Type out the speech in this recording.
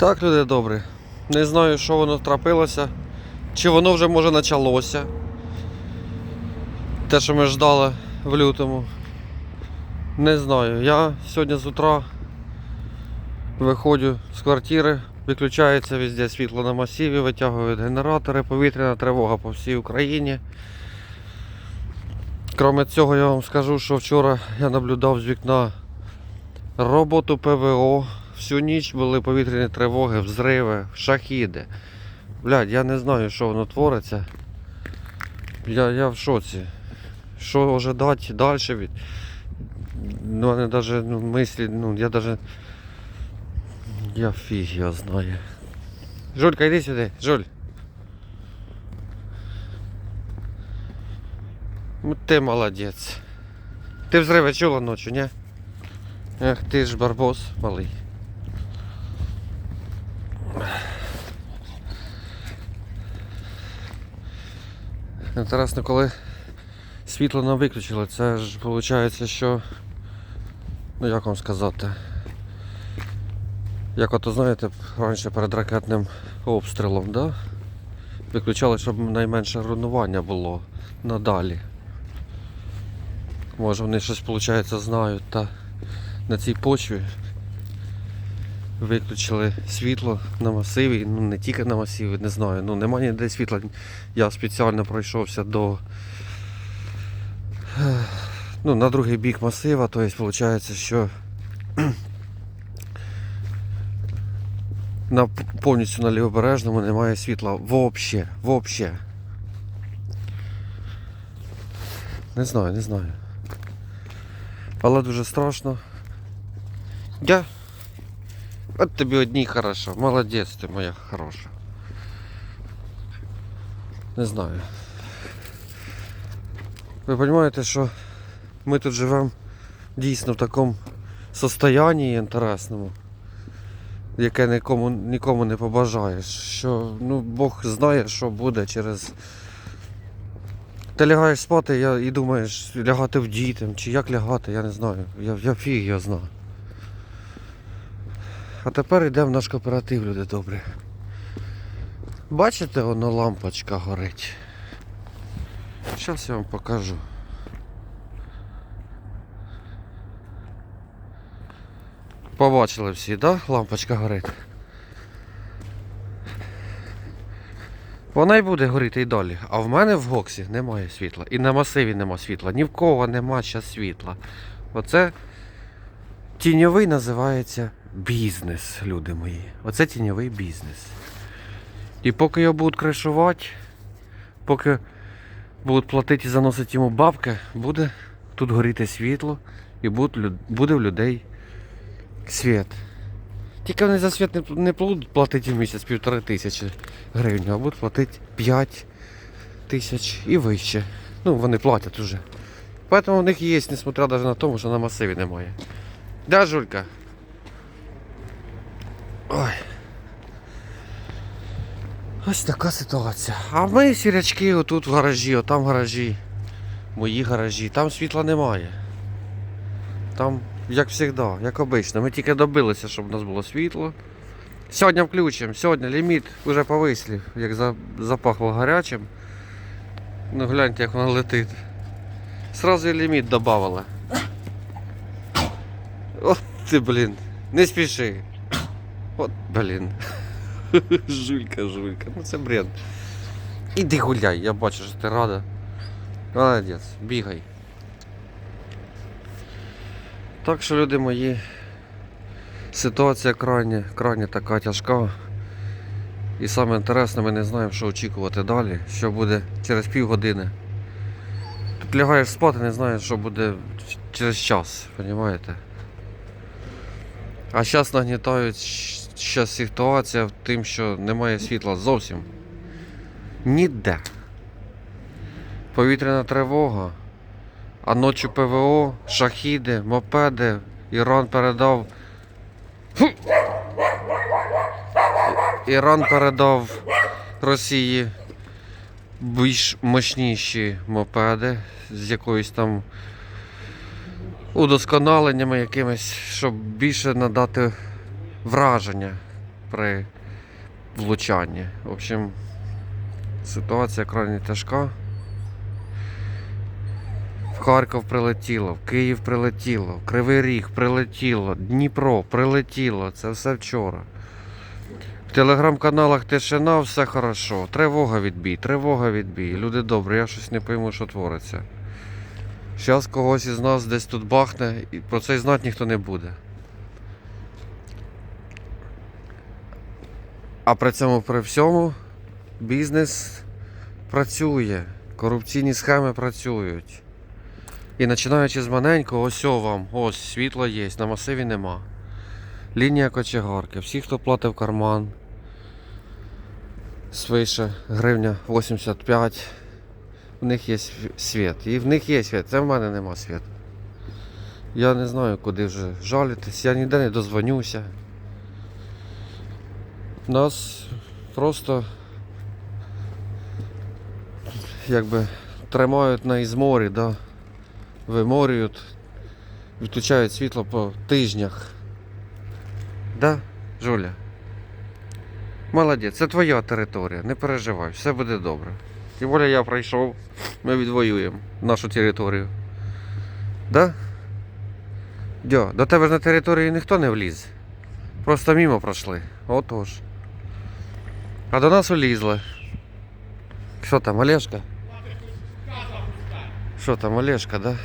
Так, люди добрі. Не знаю, що воно трапилося. Чи воно вже може почалося. Те, що ми ждали в лютому. Не знаю. Я сьогодні з утра виходжу з квартири, виключається везде світло на масиві, витягують генератори, повітряна тривога по всій Україні. Кроме цього, я вам скажу, що вчора я наблюдав з вікна роботу ПВО. Всю ніч були повітряні тривоги, взриви, шахіди. Блядь, я не знаю, що воно твориться. Я, я в шоці. Що ожидати далі від. Ну, вони даже ну, мислі, ну, я даже. Я фіг його знаю. Жулька, йди сюди, Жуль. Ну ти молодець. Ти взриви чула ночі, ні? Ех, ти ж барбос малий. Інтересно, коли світло нам виключили, це ж виходить, що. Ну як вам сказати? Як ото знаєте, раніше перед ракетним обстрілом, да? Виключали, щоб найменше руйнування було надалі. Може вони щось виходить знають та на цій почві виключили світло на масиві, ну не тільки на масиві, не знаю, ну немає ніде світла. Я спеціально пройшовся до ну, на другий бік масива, то є виходить, що на повністю на лівобережному немає світла вообще, вообще. Не знаю, не знаю. Але дуже страшно. Я. От тобі одній хорошо. Молодець ти моя хороша. Не знаю. Ви розумієте, що ми тут живемо дійсно в такому состоянні інтересному, яке нікому, нікому не побажаєш. Що ну, Бог знає, що буде через. Ти лягаєш спати я, і думаєш, лягати в дітям, чи як лягати, я не знаю. Я, я фіг його знаю. А тепер йдемо в наш кооператив, люди добрі. Бачите, воно лампочка горить. Зараз я вам покажу. Побачили всі? Да? Лампочка горить. Вона й буде горіти і далі. А в мене в гоксі немає світла. І на масиві нема світла. Ні в кого нема ще світла. Оце тіньовий називається бізнес, люди мої. Оце тіньовий бізнес. І поки його будуть кришувати, поки будуть платити і заносити йому бабки, буде тут горіти світло і буде, в людей світ. Тільки вони за світ не, будуть платити в місяць півтори тисячі гривень, а будуть платити 5 тисяч і вище. Ну, вони платять уже. Поэтому у них є, несмотря даже на тому, що на масиві немає. Да, Жулька? Ой. Ось така ситуація. А ми сірячки отут в гаражі, отам в гаражі. Мої гаражі. Там світла немає. Там, як завжди, як обично. Ми тільки добилися, щоб у нас було світло. Сьогодні включимо, сьогодні ліміт вже повислів, як запахло гарячим. Ну гляньте, як воно летить. Сразу і ліміт додавали. От ти, блін, не спіши. От, блін. Жулька, жулька. Ну це бред. Іди гуляй, я бачу, що ти рада. Молодець, бігай. Так що, люди мої, ситуація крайне, крайне така тяжка. І саме інтересне, ми не знаємо, що очікувати далі, що буде через півгодини. Тут лягаєш спати, не знаєш, що буде через час, розумієте? А зараз нагнітають зараз ситуація в тим, що немає світла зовсім. Ніде. Повітряна тривога. А ночі ПВО, шахіди, мопеди. Іран передав. Іран передав Росії більш мощніші мопеди з якоюсь там удосконаленнями якимись, щоб більше надати враження. при влучанні. В общем, ситуація крайне тяжка. В Харків прилетіло, в Київ прилетіло, в Кривий Ріг прилетіло, Дніпро прилетіло. Це все вчора. В телеграм-каналах тишина, все хорошо. Тривога відбій, тривога відбій. Люди добрі, я щось не пойму, що твориться. Зараз когось із нас десь тут бахне, і про це й знати ніхто не буде. А при цьому при всьому бізнес працює, корупційні схеми працюють. І починаючи з маленького, ось о вам, ось світло є, на масиві нема. Лінія кочегарки. Всі, хто платив карман, свише гривня 85, в них є світ. І в них є світ, це в мене нема світу. Я не знаю, куди вже жалітись, я ніде не дозвонюся. Нас просто якби тримають на ізморі, да? виморюють, відключають світло по тижнях. Да, Жуля? Молодець, це твоя територія, не переживай, все буде добре. Тим більше я пройшов, ми відвоюємо нашу територію. Да? Дьо, до тебе ж на територію ніхто не вліз. Просто мимо пройшли. Отож. А до нас улізли. Що там, Олешка? Що там, Олешка, да?